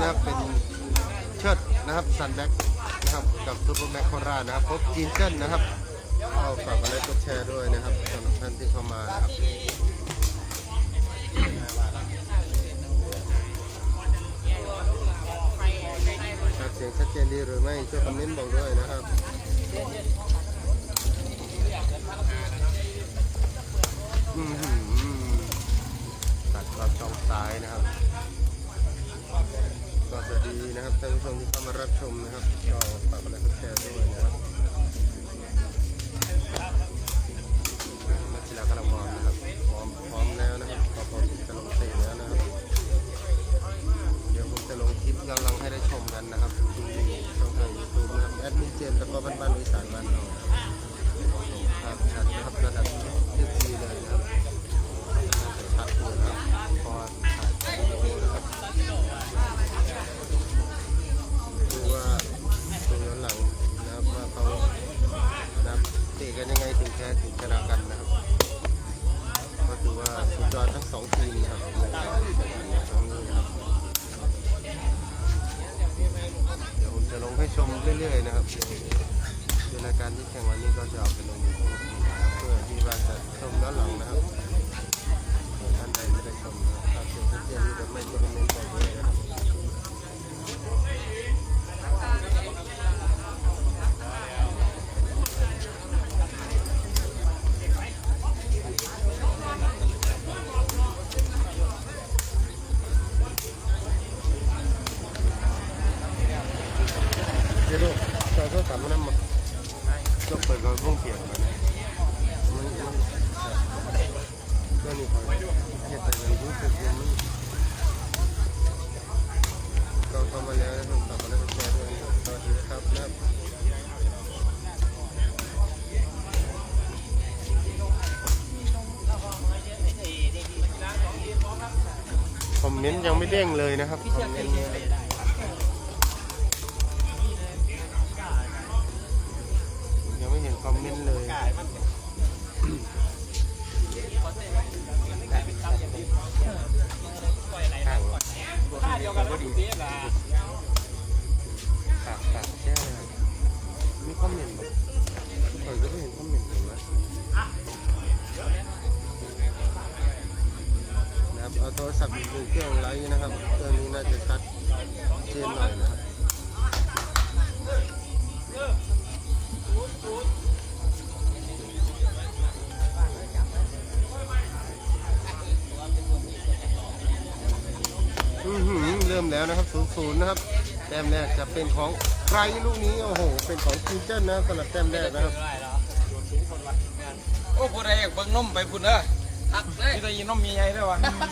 นะครับเป็นเชิดนะครับซันแบ็กนะครับกับซูเปอร์แม็กโคราชนะครับพบจีนเจิ้นนะครับเอาฝากกดไลค์กดแชร์ด้วยนะครับสำหรับท่านที่เข้ามานะครับครับเสียงชัดเจนดีหรือไม่ช่วยคอมเมนต์บอกด้วยนะครับอือหือตัดกรอบช่องซ้ายนะครับ วัสดีนะครับท่านผู้ชมที่เข้ามารับชมนะครับก็ฝากกดไลค์กดแชร์ด้วยนะครับนักกีฬากำลังวอร์มนะครับพร้อมพร้อมแล้วนะครับพอพร้อมที่จะลงเตะแล้วนะครับเดี๋ยวผมจะลงคลิปย้อนหลังให้ได้ชมกันนะครับที่ช่องทางยูทูบนะครับแอดมินเจมส์แล้วก็บ้านบ้านวิสานบ้านเรา ยังไม่เด้งเลยนะครับ มีเครื่องไลน์นะครับเครื่องนี้น่าจะชัดเจนหน่อยนะครับอื้อหือเริ่มแล้วนะครับศูนย์ศูนย์นะครับ แต้มแรกจะเป็นของใครลูกนี้ โอ้โห เป็นของคิงเจนนะสำหรับแต้มแรกนะครับ โอ้ผู้ใดอยากเบิ่งนมไปพุ่นเด้อ ตักเลยมีแต่ยินนมมีใหญ่ด้วยวะนะครั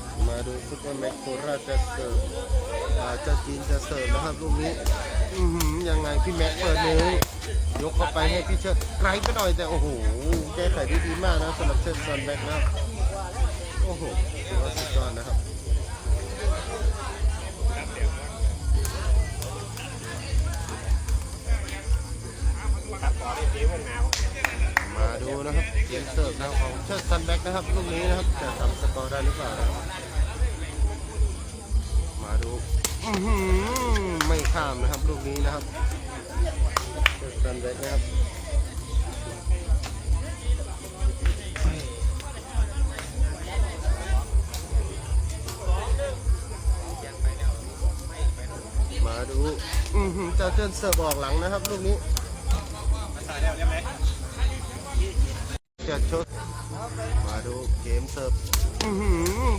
บมาดูซุปเปอร์แม็กโคราชจะเสิร์ฟอ่าเจะจีนจะเสิร์ฟนะครับลูกนี้อือหือยังไงพี่แม็กเปิดเลยยกเข้าไปให้พี่เชิดไกลไปหน่อยแต่โอ้โหแก้ไขได้ดีมากนะสำหรับเชิดซอนแบ็กนะครับโอ้โหถือว่าสุดยอดนะครับ มาดูนะครับเกมเสิร์ฟทาของเชิดซันแบ็กนะครับลูกนี้นะครับจะทำสกอร์ได้หรือเปล่านะครับมาดูอื้อหือไม่ข้ามนะครับลูกนี้นะครับเชิดซันแบ็กนะครับมาดูอื้อหือเจ้าเจิ้นเสิร์ฟออกหลังนะครับลูกนี้ จะชดมาดูเกมเสิร์ฟ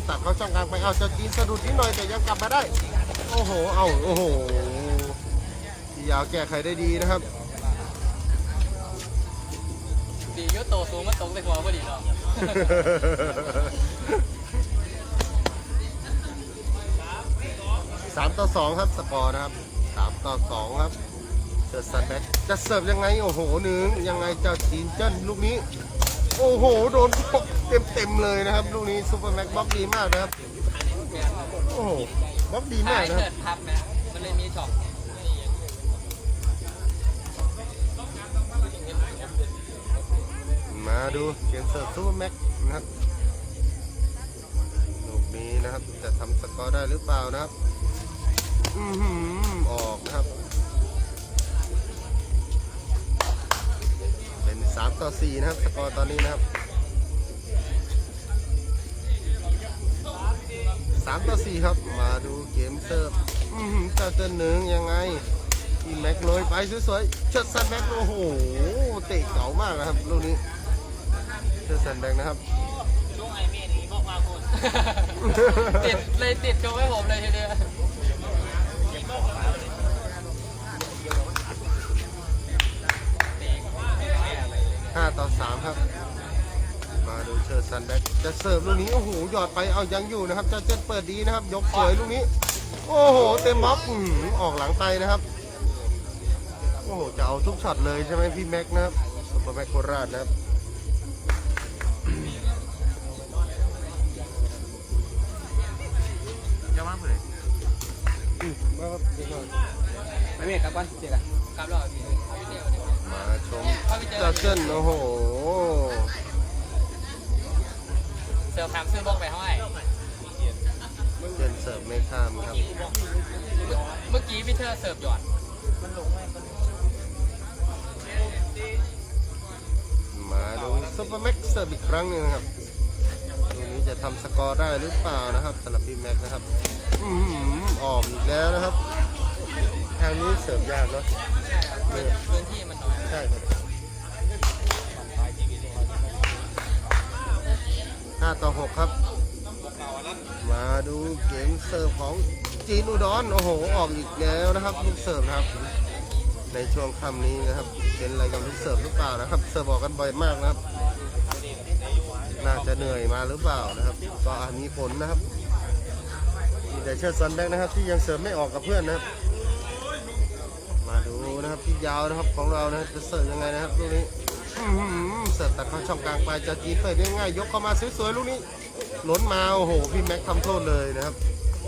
ตัดเขาช่องกลางไปเอาจะจีนสะดุดนิดหน่อยแต่ยังกลับมาได้ โอ้โห เอาโอ้โหยาวแก้ไขได้ดีนะครับ ดียุโตสูงมันตกใส่หัวพอดีเนาะสามต่อสองครับสกอร์นะครับสามต่อสองครับเสิร์ฟซันแบ็คจะเสิร์ฟยังไง โอ้โหหนึ่งยังไงเจ้าจีนเจิ้นลูกนี้ โอ้โห โดนบล็อกเต็มเต็มๆเลยนะครับลูกนี้ซูเปอร์แม็กบล็อกดีมากนะครับ โอ้โหบล็อกดีมากนะครับดทับไหมมันเลยมีช็อตมาดูเกมเสิร์ฟซูเปอร์แม็กนะครับลูกนี้นะครับ จะทำสกอร์ได้หรือเปล่านะครับ อือหือออกนะครับ 3 ต่อ 4 นะครับ สกอร์ตอนนี้นะครับ 3 ต่อ 4 ครับ มาดูเกมเซิร์ฟเจ้าเต้นหนึ่งยังไงทีแม็กโรยไปสวยๆเชิดซันแบ็กโอ้โห เตะเก๋ามากนะครับลูกนี้เชิดซันแบ็กนะครับช่วงไอเมนี้บอกมาคุณติดเลยติดโชว์ให้ผมเลยทีเดียว 5ต่อ3ครับ มาดูเชิดซันแบ็กจะเสิร์ฟลูกนี้โอ้โหหยอดไปเอายังอยู่นะครับเจะเจ็ดเปิดดีนะครับ ยกสวยลูกนี้ โอ้โห เต็มบล็อกอื้อหือออกหลังไตนะครับ โอ้โหจะเอาทุกช็อตเลยใช่ไหมพี่แม็กนะครับซุปเปอร์แม็กโคราชนะครับเยอะมากเลยอืมมาครับเดี๋ยวก่อนไม่เมฆกลับก่อนเจ๊กันกลับแล้วพี่มา ชมเจ้าเจิ้นโอ้โหเสือถามซื้อบอกไปเท่าไหร่เจนเสิร์ฟไม่ข้ามครับ เมื่อกี้พี่เธอเสิร์ฟหยอดมาดูซุปเปอร์แม็กเสิร์ฟอีกครั้งหนึ่งนะครับตรงนี้จะทำสกอร์ได้หรือเปล่านะครับสำหรับพี่แม็กนะครับอือหือออกอีกแล้วนะครับ ทางนี้เสิร์ฟยากเนาะพื้นที่มันน้อย ใช่ครับห้าต่อหกครับ มาดูเกมเสิร์ฟของจีนอุดรโอ้โห ออกอีกแล้วนะครับลูกเสิร์ฟนะครับ ในช่วงค่ำนี้นะครับ เป็นอะไรกับลูกเสิร์ฟหรือเปล่านะครับ เสิร์ฟออกกันบ่อยมากนะครับ น่าจะเหนื่อยมาหรือเปล่านะครับ ก็อาจมีผลนะครับมีแต่เชิดซันแบ็กนะครับ ที่ยังเสิร์ฟไม่ออกกับเพื่อนนะครับ ดูนะครับพี่ยาวนะครับของเรานะครับจะเสิร์ฟยังไงนะครับลูกนี้อื้อหือเสิร์ฟตัดเข้าช่องกลางไปจะจีนเปิดได้ง่ายยกเข้ามาสวยๆลูกนี้ล้นมาโอ้โหพี่แม็กทำโทษเลยนะครับโ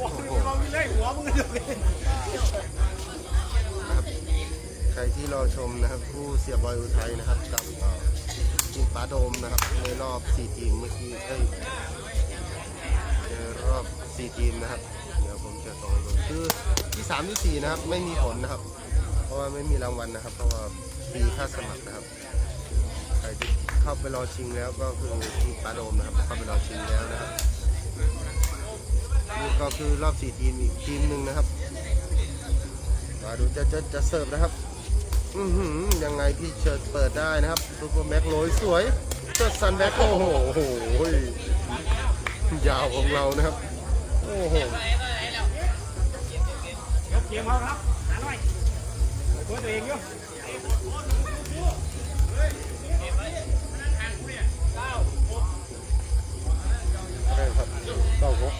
อ้โหนะครับใครที่รอชมนะครับ ผู้เสียบอยอุทัยนะครับกับเอ่อทีมป้าโดมนะครับในรอบ 4 ทีมเมื่อกี้เอ้ยในรอบ 4 ทีมนะครับ เดี๋ยวผมจะส่งให้ดูคือที่สามที่สี่นะครับ ไม่มีผลนะครับ เพราะว่าไม่มีรางวัลนะครับ เพราะว่าฟรีค่าสมัครนะครับใครที่เข้าไปรอชิงแล้วก็คือที่ปาโดมนะครับ เข้าไปรอชิงแล้วนะครับนี่ก็คือรอบสี่ทีมอีกทีมหนึ่งนะครับมาดูจะจะจะเสิร์ฟนะครับอือหือยังไงพี่เชิดเปิดได้นะครับซูเปอร์แม็กโรยสวยเชิดซันแบ็กโอ้โหโอ้โหยาวของเรานะครับ โอ้โห เกมเาครับหาหน่อยตัวตัวเองอยู่ใช่ครับเก้าหก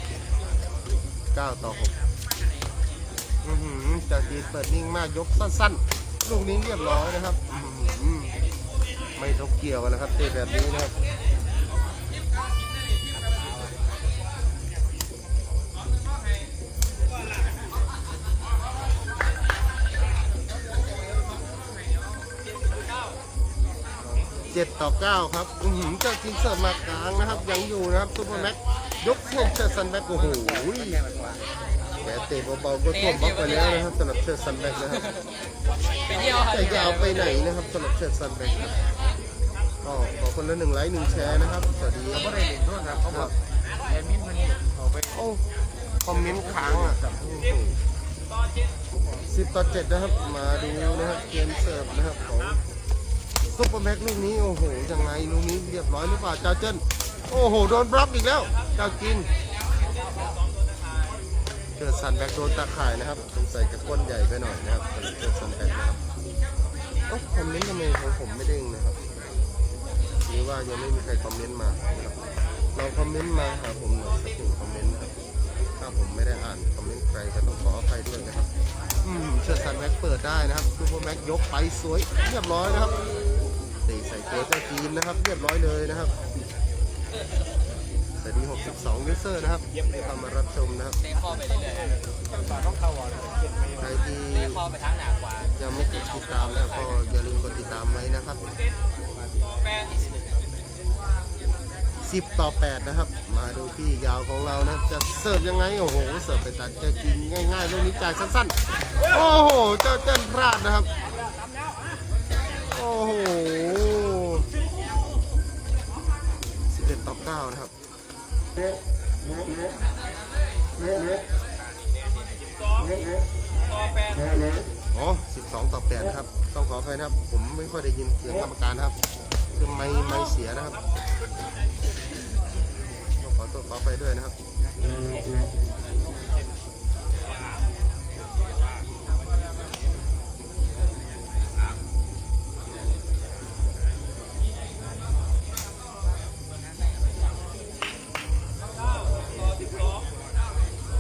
เก้าต่อหกอือหือจากีเปิดนิ่งมากยกสั้นๆ ลูกนี้เรียบร้อยนะครับอื้อหือไม่ทกเกี่ยวกันนะครับเตะแบบนี้นะครับ เจ็ดต่อเก้าครับอือหือเจ้าจีนเสิร์ฟมากลางนะครับ ยังอยู่นะครับซูเปอร์แม็กยกเส้นเชิดซันแบ็กโอ้โหแกเตะเบาๆก็ท่วมบล็อกไปแล้วนะครับสำหรับเชิดซันแบ็กนะครับไปเที่ยวค่ะจะยาวไปไหนนะครับสำหรับเชิดซันแบ็กครับก็ขอคนละหนึ่งไลค์หนึ่งแชร์นะครับสวัสดีเขาไม่ได้เล่นโทษครับเขาบอกแอดมินมันเขาไปโอ้คอมเมนต์ค้างอะสิบต่อเจ็ดนะครับมาดูนะครับเกมเสิร์ฟนะครับของ ซุปเปอร์แม็กลูกนี้ โอ้โหยังไงลูกนี้เรียบร้อยหรือเปล่าเจ้าเจิ้นโอ้โห โดนบล็อกอีกแล้วเจ้ากินเกิดซันแบ็กโดนตาข่ายนะครับสงสัยจะก้นใหญ่ไปหน่อยนะครับเกิดซันแบ็กนะครับเอ้คอมเมนต์ทำไมของผมไม่เด้งนะครับหรือว่ายังไม่มีใครคอมเมนต์มาครับลองคอมเมนต์มาหาผมหน่อยสักหนึ่งคอมเมนต์ครับถ้าผมไม่ได้อ่านคอมเมนต์ใครก็ต้องขออภัยด้วยนะครับ อืมเชิดซันแม็กเปิดได้นะครับซูเปอร์แม็กยกไปสวยเรียบร้อยนะครับ ตีใส่เกเจ้าจีนนะครับเรียบร้อยเลยนะครับสวัสดี62 ยูเซอร์นะครับที่เข้ามารับชมนะครับ เตะข้อไปเรื่อยใครที่ๆเตะข้อไปทางหนากว่ายังไม่กดติดตามนะครับก็อย่าลืมกดติดตามไว้นะครับ10 ต่อ 8 นะครับ มาดูพี่ยาวของเรานะจะเสิร์ฟยังไง โอ้โห เสิร์ฟไปตัดจะกินง่ายๆลูกนี้จ่ายสั้นๆ โอ้โห เจ้าเจ้นพลาดนะครับ โอ้โห 11ต่อ9นะครับอ๋องต่อแปดครับ ต้องขออภัยนะครับ ผมไม่ค่อยได้ยินเสียงกรรมการนะครับ คือไม่ไม่เสียนะครับต้องขอตัวขอไปด้วยนะครับ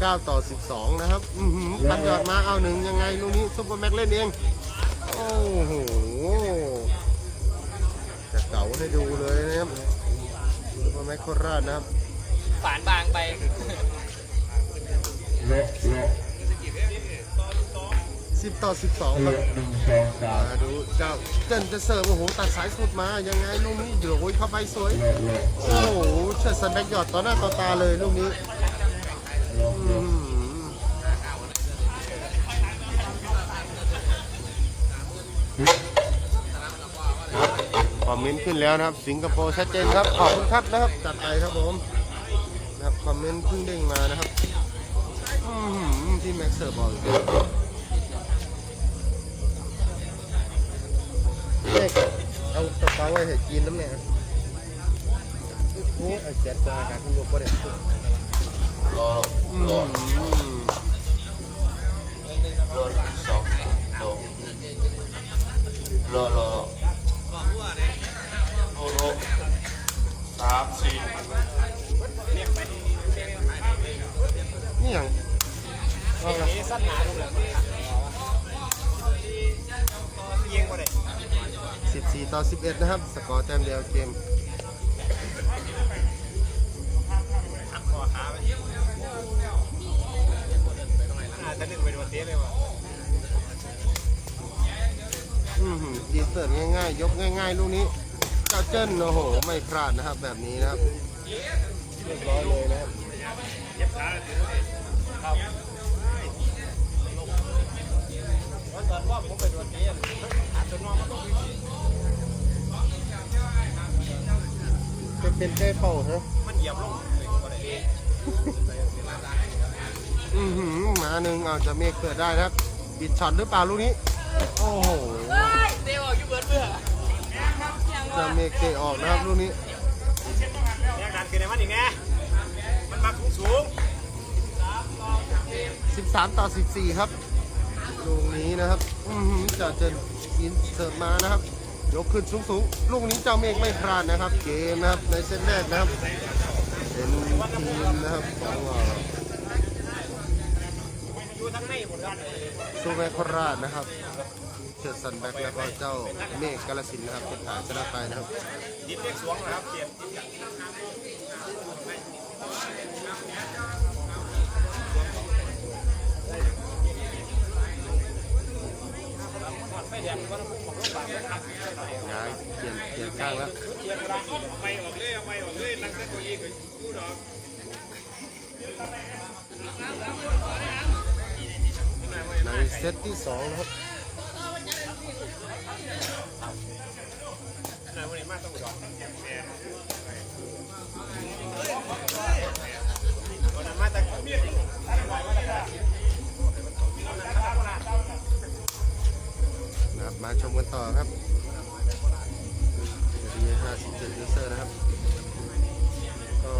9 ต่อ 12 นะครับอือหือปันยอดมาเอาหนึ่งยังไงลูกนี้ซุปเปอร์แม็กเล่นเอง โอ้โหจะเก่าให้ดูเลยนะครับซุปเปอร์แม็กโคราชนะครับฝานบางไป10ต่อ12ครับมาดูเจ้าเจนจะเสิร์ฟโอ้โหตัดสายสุดมายังไงลูกนี้เดือดโอ้ยเข้าไปสวย โอ้โหเชิดสันแบกหยอดต่อหน้าต่อตาเลยลูกนี้อื้อหือ คอมเมนต์ขึ้นแล้วนะครับ สิงคโปร์ชัดเจนครับ ขอบคุณครับนะครับ จัดไปครับผมนะครับคอมเมนต์เพิ่งเด้งมานะครับที่แม็กเซอร์บอกอีกแล้วเลขเอากระเปาไว้ให้กินน้ำเนี่ยโอ้ยเอาเจ็ดกว่าการขึ้นรถก็ได้ รออืมรอสองรอรอรอโอ้โหสามสี่นี่ย่างเอาละสั้นหนาดูเลยเอียงกว่าเลย14ต่อ11นะครับ สกอร์แต้มเดียวเกมอาจ จะนึกไปโดนเตี้ยเลยว่ะอือหือดีเสิร์ฟง่ายๆ ยกง่าย ๆ ลูกนี้เจ้าเจิ้นโอ้โห ไม่พลาดนะครับ แบบนี้นะครับเรียบร้อยเลยนะครับตอนว่าผมไปโดนเตี้ยอาจจะนอนมันต้องจะเป็นแค่เป้าฮะมันเหยียบลงเลยก็ได้ อือหือมาหนึ่งเอาจะเมฆเกิดได้นะครับปิดช็อตหรือเปล่าลูกนี้ โอ้โหเดี๋ยวอยู่เบิร์ดเบื่อจะเมฆเตะออกนะครับลูกนี้เนี่ยการคือในมันอีกไงมันมาสูงสูง13 ต่อ 14 ครับลูกนี้นะครับอือหือเจ้าเจนอินเสิร์ฟมานะครับ ยกขึ้นสูงๆลูกนี้เจ้าเมฆไม่พลาดนะครับ เกมนะครับในเซตแรกนะครับ เป็นทีมนะครับของ เอ่ออยู่ทั้งในหมดครับซูเมโคราชนะครับเชิดสันแบ็กแล้วก็เจ้าเมฆกาลสินธุ์นะครับเป็นฐานชนะไปนะครับดิบเรียกสวงนะครับเกียรติย้ายเปลี่ยนเปลี่ยนข้างแล้วไปออกเลยไปออกเลยนั่งเก้าอี้ก็ยูดอก ในเซตที่สองนะครับนายวันนี้มาต้องดอกวันต่เมียนะครับมาชมกันต่อครับดี57ยูเซอร์นะครับ ก็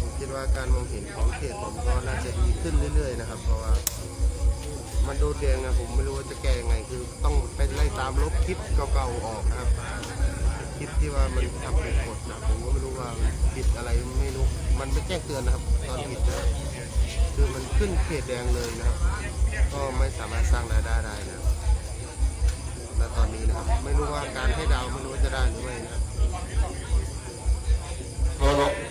ผมคิดว่าการมองเห็นของเขตผมก็น่าจะดีขึ้นเรื่อยๆนะครับ เพราะว่า มันโดดแดงนะผมไม่รู้ว่าจะแก้ยังไงคือต้องไปไล่ตามลบคลิปเก่าๆออกนะครับคลิปที่ว่ามันทำเป็นกฎนะผมก็ไม่รู้ว่ามันผิดอะไรไม่รู้มันไม่แจ้งเตือนนะครับ ตอนผิดนะคือมันขึ้นเขตแดงเลยนะครับ ก็ไม่สามารถสร้างรายได้ได้นะครับณตอนนี้นะครับไม่รู้ว่าการให้ดาวไม่รู้ว่าจะได้หรือไม่นะครับ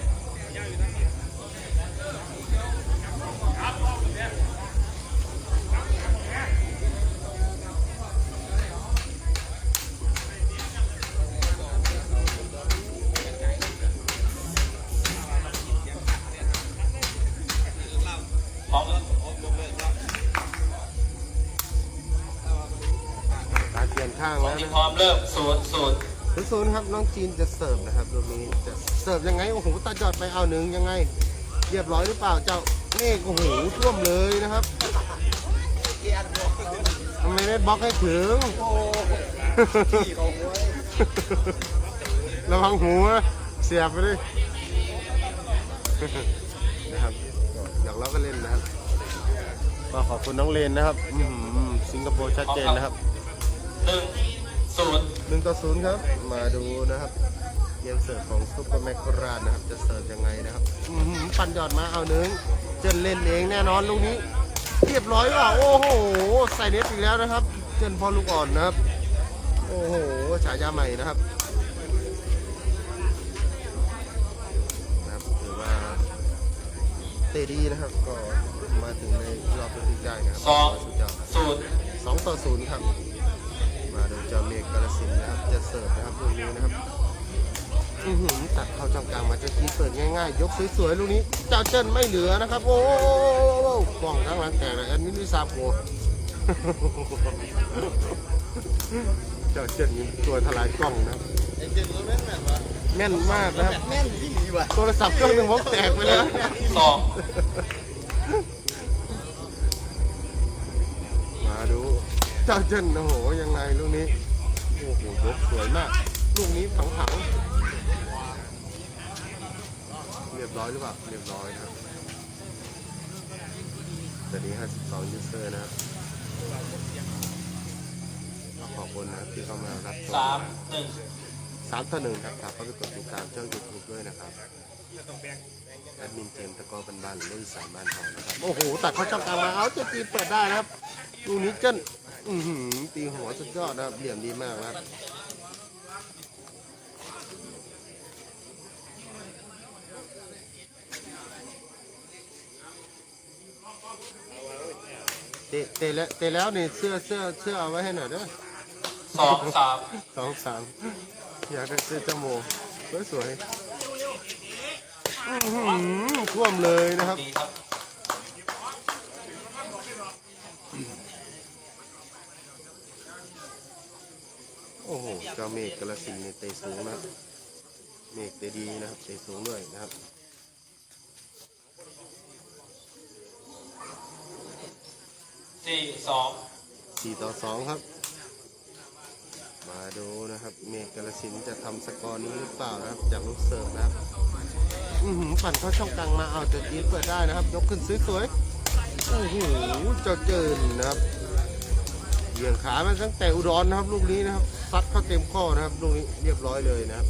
ศูนย์ครับน้องจีนจะเสิร์ฟนะครับตรงนี้จะเสิร์ฟยังไงโอ้โหตาจอดไปเอาหนึ่งยังไง เรียบร้อยหรือเปล่าเจ้าเมฆโอ้โหท่วมเลยนะครับทำไมไม่บล็อกให้ถึงระวังหัวเสียบไปดินะครับอยากเราก็เล่นนะครับก็ขอบคุณน้องเลนนะครับสิงคโปร์ชัดเจนนะครับ ศูนย์หนึ่งต่อศูนย์ครับ มาดูนะครับ เกมเสิร์ฟของซุปเปอร์แมคโคราชนะครับ จะเสิร์ฟยังไงนะครับอื้อหือปั่นยอดมาเอาหนึ่งเจนเล่นเองแน่นอนลูกนี้ เรียบร้อยว่ะโอ้โห ใส่เน็ตอีกแล้วนะครับ เจนพอลูกอ่อนนะครับ โอ้โหฉายาใหม่นะครับนะครับถือว่าเตะดีนะครับ ก็มาถึงในรอบสุดท้ายนะครับสองสุดยอดครับศูนย์สองต่อศูนย์ครับ มาดูเจ้าเมฆกาลสินธุ์นะครับ จะเสิร์ฟนะครับลูกนี้นะครับอือหือตัดเข้าช่องกลางมาเจะกินเปิดง่ายๆ ยกสวยๆลูกนี้ เจ้าเจิ้นไม่เหลือนะครับ โอ้โหกล่องทั้งหลังแตกเลยอันนี้ลิซาโกเจ้าเจิ้นนี่ตัวทลายกล้องนะครับแม่นมากนะครับแม่นที่ดีว่ะโทรศัพท์เครื่องหนึ่งผมแตกไปแล้วสอง เจ้าเจิ้นโอ้โหยังไงลูกนี้โอ้โหยกสวยมากลูกนี้ถังถังๆเรียบร้อยหรือเปล่าเรียบร้อยนะครับตอนนี้ 52 ยูเซอร์นะครับขอบคุณนะครับที่เข้ามารับชมสามหนึ่งสามต่อหนึ่งครับฝากเข้าไปกดติดตามช่องยูทูบด้วยนะครับ แอดมินเจมส์ตะกอบันบันเล่นสามบ้านทองนะครับ โอ้โห ตัดเข้าช่องกลางมา เอาเจะตีเปิดได้นะครับลูกนี้เจิ้นอือหือตีหัวสุดยอดนะครับ เหลี่ยมดีมากนะครับเตะเตะแล้วเตะแล้วนี่เสื้อเสื้อเสื้อเอาไว้ให้หน่อยเด้อสองสามสองสามอยากได้เสื้อเจาโมสวยสวยๆ อื้อหือท่วมเลยนะครับ ดีครับโอ้โหเจ้าเมฆกระสินธุ์นี่เตะสูงนะครับ เมฆเตะดีนะครับ เตะสูงด้วยนะครับ สี่สองสี่ต่อสองครับ มาดูนะครับ เมฆกระสินธุ์จะทำสกอร์นี้หรือเปล่านะครับ จากลูกเสิร์ฟนะครับ อือหือปั่นเข้าช่องกลางมาเอาจะจีนเปิดได้นะครับ ยกขึ้นสวยๆโอ้โหเจ้าเจินนะครับเหวี่ยงขามันตั้งแต่อุดรนะครับ ลูกนี้นะครับซัดเข้าเต็มข้อนะครับ ลูกนี้เรียบร้อยเลยนะครับ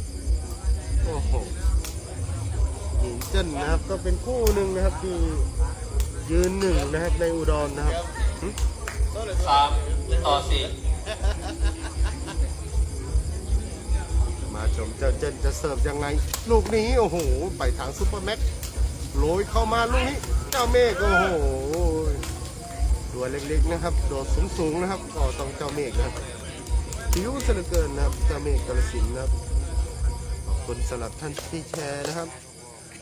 โอ้โหหินเจิ้นนะครับ ก็เป็นคู่หนึ่งนะครับที่ยืนหนึ่งนะครับในอุดรนะครับสามต่อสี่ ชมเจ้าเจนจะเสิร์ฟยังไง ลูกนี้โอ้โห ไปทางซุปเปอร์แม็กโรยเข้ามาลูกนี้ เจ้าเมฆโอ้โหตัวเล็กๆนะครับ โดดสูงๆนะครับก็ต้องเจ้าเมฆนะครับผิวซะเหลือเกินนะครับเจ้าเมฆกาลสินธุ์นะครับขอบคุณสำหรับท่านที่แชร์นะครับ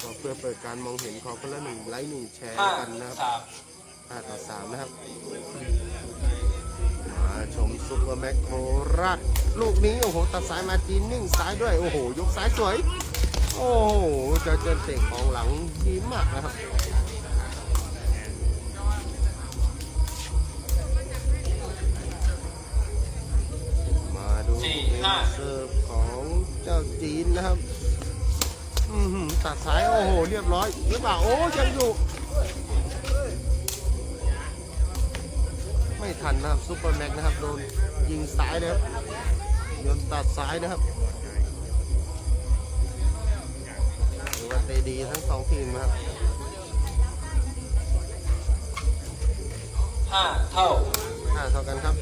ก็เพื่อเปิดการมองเห็นขอคนละหนึ่งไลค์หนึ่งแชร์ห้ากันนะครับสามห้าต่อสามนะครับมา ชมซุปเปอร์แม็กโคราชลูกนี้โอ้โหตัดสายมาจีนนิ่งซ้ายด้วย โอ้โห ยกซ้ายสวย โอ้โหเจะเจนเตะของหลังดีมากนะครับมาดูเสิร์ฟของเจ้าจีนนะครับตัดสายโอ้โห เรียบร้อยหรือเปล่าโอ้ยังอยู่ ไม่ทันนะครับซุปเปอร์แม็กนะครับโดนยิงซ้ายนะครับโยนตัดซ้ายนะครับถือว่าเตะดีทั้งสองทีมนะครับห้าเท่าห้าเท่ากันครับ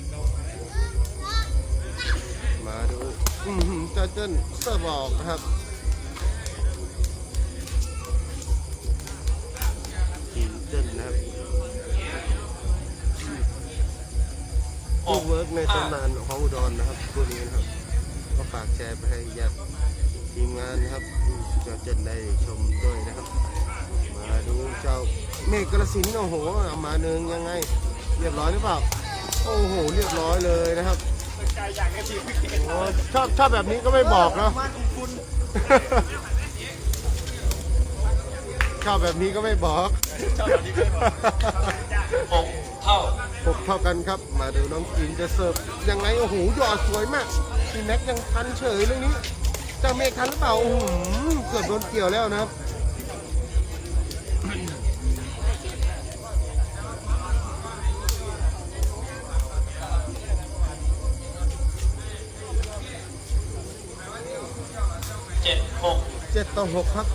มาดูอือหือเจ้าเจิ้นเสิร์ฟออกนะครับ กเวิร์กในตำนานของอุดรนะครับตัวนี้นะครับ ก็ฝากแชร์ไปให้ญาติทีมงานนะครับเจ้าเจนได้ชมด้วยนะครับ มาดูเจ้าเมฆกระสินโอ้โหเอามาหนึ่งยังไง เรียบร้อยหรือเปล่าโอ้โหเรียบร้อยเลยนะครับโอ้ชอบชอบแบบนี้ก็ไม่บอกเนาะชอบแบบนี้ก็ไม่บอกชอบแบบนี้ไม่บอกหกเท่า หกเท่ากันครับ มาดูน้องกินจะเสิร์ฟยังไงโอ้โหหยอดสวยมากพี่แม็กยังทันเฉยเรื่องนี้เจ้าเมฆทันหรือเปล่าโอ้โหเกือบโดนเกี่ยวแล้วนะครับเจ็ดหกเจ็ดต่อหกครับ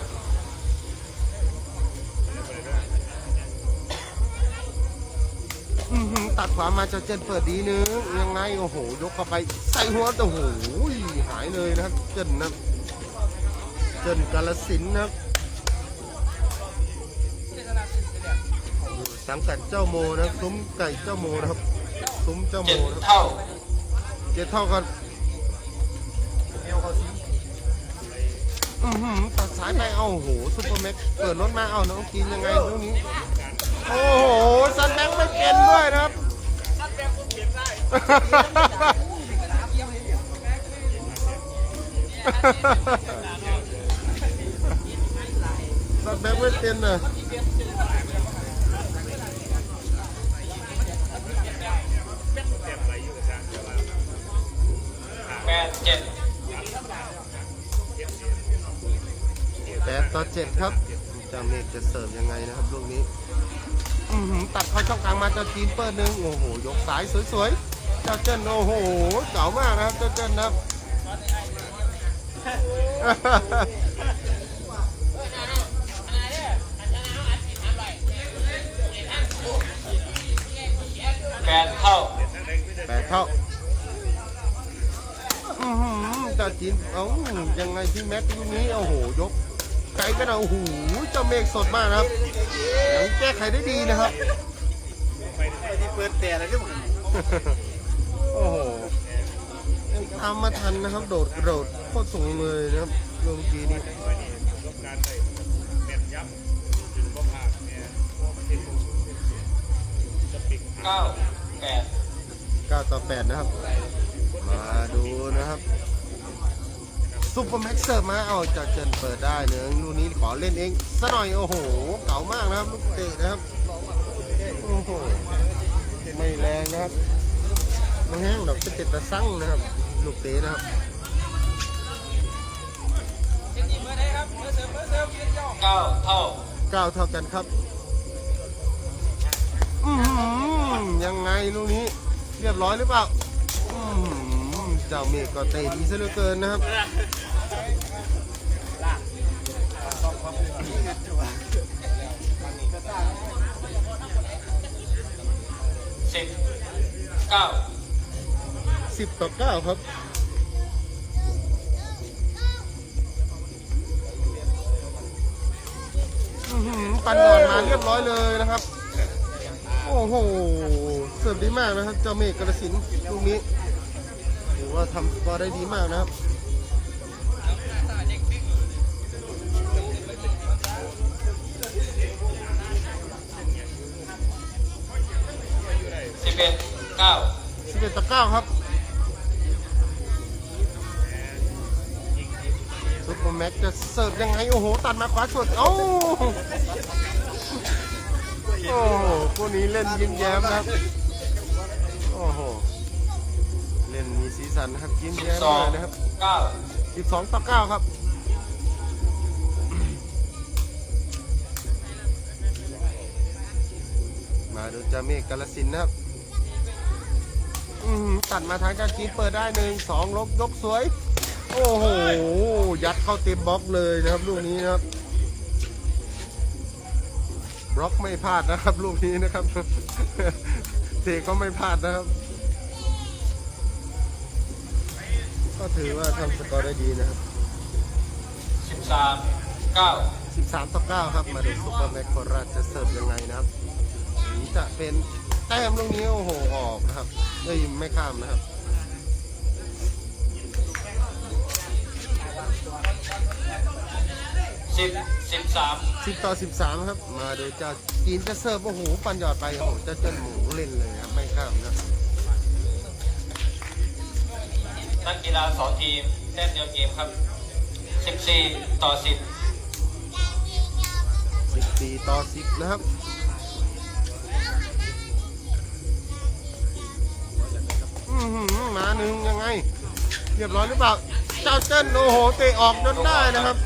อื้อหือตัดขวามาจะเจนเปิดดีนึงยังไงโอ้โห ยกเข้าไปใส่หัวแต่โอ้โหหายเลยนะครับเจนนะเจนกาลสินธุ์นะครับสังกัดเจ้าโมนะซุ้มไก่เจ้าโมนะครับซุ้มเจ้าโมเจ็ดนะครับเท่าเจ็ดเท่ากันอือหือตัดสายไปเอาโอ้โหซุปเปอร์แม็กซ์เปิดรถมาเอาน้องกินยังไงตรงนี้ โอ้โหซันแบงค์ไม่เป็นด้วยนะครับสันแบบผมเขียนได้ซันแบงค์ไม่เป็นน่ะแปดเจ็ดแปดต่อเจ็ดครับจาเมฆจะเสิร์ฟยังไงนะครับลูกนี้ อือหือตัดเข้าช่องกลางมาเจ้าจีนเปิดหนึ่งโอ้โหยกสายสวยๆเจ้าเจิ้นโอ้โหเก๋ามากนะครับเจ้าเจิ้นนะครับ แปดเท่าแปดเท่าอือหือเจ้าจีนเอ้ายังไงพี่แม็กซ์ลูกนี้โอ้โหยก ไกลกันนะโอ้โหเจ้าเมฆสดมากนะครับยังแก้ไขได้ดีนะครับที่เปิดแต่อะไรที่ผมโอ้โหยังตามมาทันนะครับ โดดกระโดดโคตรสูงเลยนะครับลงกีนี้การได้แม่นยำถึงก็พลาดเนี่ยเพราะมันเป็นของสูงจะปิดเก้าแปด9ต่อ8นะครับ มาดูนะครับ ซุปเปอร์แม็กซ์เสิร์ฟมาเอาจากเจนเปิดได้เนื้องลูกนี้ขอเล่นเองซะหน่อยโอ้โห เก๋ามากนะครับลูกเตะนะครับโอ้โหไม่แรงนะครับไม่แห้งดอกจะเจ็ดตะสั่งนะครับ ลูกเตะนะครับเก้าเท่าเก้าเท่ากันครับอือหือยังไงลูกนี้ เรียบร้อยหรือเปล่าอือหือ เจ้าเมฆก็เตะดีซะเหลือเกินนะครับสิบเก้าสิบต่อเก้าครับอื้อหือปันบอลมาเรียบร้อยเลยนะครับ โอ้โห เสิร์ฟดีมากนะครับ เจ้าเมฆกระสินลูกนี้ ถือว่าทำสกอร์ได้ดีมากนะครับสิบเอ็ดเก้า11ต่อ9ครับซุปเปอร์แม็กซ์จะเสิร์ฟยังไง โอ้โห ตัดมาขวาสุดโอ้าโอ้โหคู่นี้เล่นยิ้มแย้มนะครับ โอ้โห เล่นมีสีสันนะครับยิ้มสิบแย้มสองเลยนะครับเก้า12ต่อ9ครับมาดูจาเมฆกาลสินธุ์นะครับอื้อหือตัดมาทางการจีนเปิดได้หนึ่งสองลบยกสวย โอ้โห ยัดเข้าเต็มบล็อกเลยนะครับลูกนี้นะครับ บล็อกไม่พลาดนะครับลูกนี้นะครับเทก็ไม่พลาดนะครับ ก็ถือว่าทำสกอร์ได้ดีนะครับ สิบสามเก้า13 ต่อ 9 ครับ มาดูซุปเปอร์แม็กโคราชจะเสิร์ฟยังไงนะครับนี่จะเป็นแต้มลูกนี้โอ้โหออกนะครับเอ้ยไม่ข้ามนะครับ สิบสิบสาม10 ต่อ 13 ครับ มาดูเจ้าจีนจะเสิร์ฟโอ้โหปันหยอดไปโอ้โหเจะเจนหมูเล่นเลยครับไม่ข้ามนะ นักกีฬาสองทีมแต้มเดียวเกมครับ 14 ต่อ10สิบสี่ต่อสิบนะครับอือหือมาหนึ่งยังไง เรียบร้อยหรือเปล่า เจ้าเจิ้นโอ้โหเตะออกจนได้นะครับ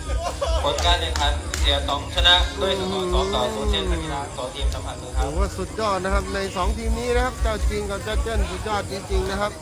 ผลการแข่งขันเสียตองชนะด้วยสกอร์2ต่อ0เช่นนักกีฬาสองทีมสัมผัสมือครัโอ้บโหสุดยอดนะครับในสองทีมนี้นะครับ เจ้าจริงกับเจ้าเจิ้นสุดยอดจริงๆนะครับ